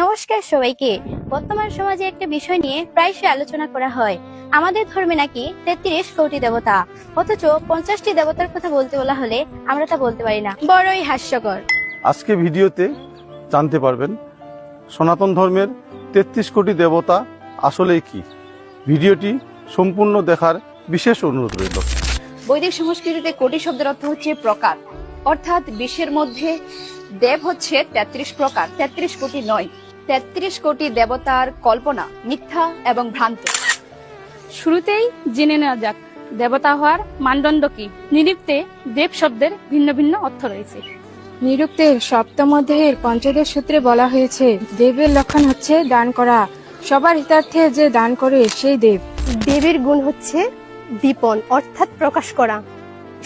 নমস্কার সবাইকে। বর্তমান সমাজে একটা বিষয় নিয়ে প্রায়শই আলোচনা করা হয়। আমাদের ধর্মে নাকি তেত্রিশ কোটি দেবতা। অথচ পঞ্চাশটি দেবতার কথা বলতে বলা হলে আমরা তা বলতে পারি না। বড়ই হাস্যকর। আজকে ভিডিওতে জানতে পারবেন সনাতন ধর্মের তেত্রিশ কোটি দেবতা আসলে কি? ভিডিওটি সম্পূর্ণ দেখার বিশেষ অনুরোধ রইল। বৈদিক সংস্কৃতিতে কোটি শব্দের অর্থ হচ্ছে প্রকার। অর্থাৎ বিশ্বের মধ্যে দেব হচ্ছে তেত্রিশ প্রকার। তেত্রিশ কোটি নয়। তেত্রিশ কোটি দেবতার কল্পনা মিথ্যা এবং ভ্রান্ত। শুরুতেই জেনে নেওয়া যাক দেবতা হওয়ার মানদণ্ড কি। নিরীপ্তে দেব শব্দের ভিন্ন ভিন্ন অর্থ রয়েছে। নিরুক্তের সপ্তম অধ্যায়ের পঞ্চদশ সূত্রে বলা হয়েছে দেবের লক্ষণ হচ্ছে দান করা। সবার হিতার্থে যে দান করে সেই দেব। দেবের গুণ হচ্ছে দীপন অর্থাৎ প্রকাশ করা।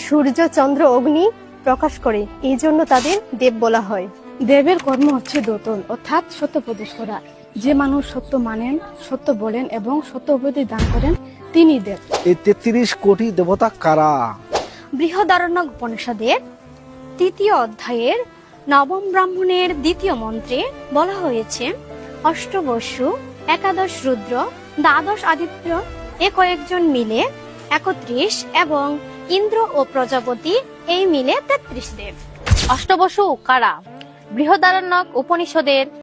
সূর্য চন্দ্র অগ্নি প্রকাশ করে এই জন্য তাদের দেব বলা হয়। দেবের কর্ম হচ্ছে দোতন অর্থাৎ সত্য প্রদেশ করা। যে মানুষ সত্য মানেন সত্য বলেন এবং সত্য উপদেশ দান করেন তিনি দেব। এই তেত্রিশ কোটি দেবতা কারা? বৃহদারণ্য উপনিষদের তৃতীয় অধ্যায়ের নবম ব্রাহ্মণের দ্বিতীয় মন্ত্রে বলা হয়েছে অষ্টবসু একাদশ রুদ্র দ্বাদশ আদিত্য এ কয়েকজন মিলে একত্রিশ এবং ইন্দ্র ও প্রজাপতি এই মিলে তেত্রিশ দেব। অষ্টবসু কারা? বৃহদারণ্যক উপনিষদের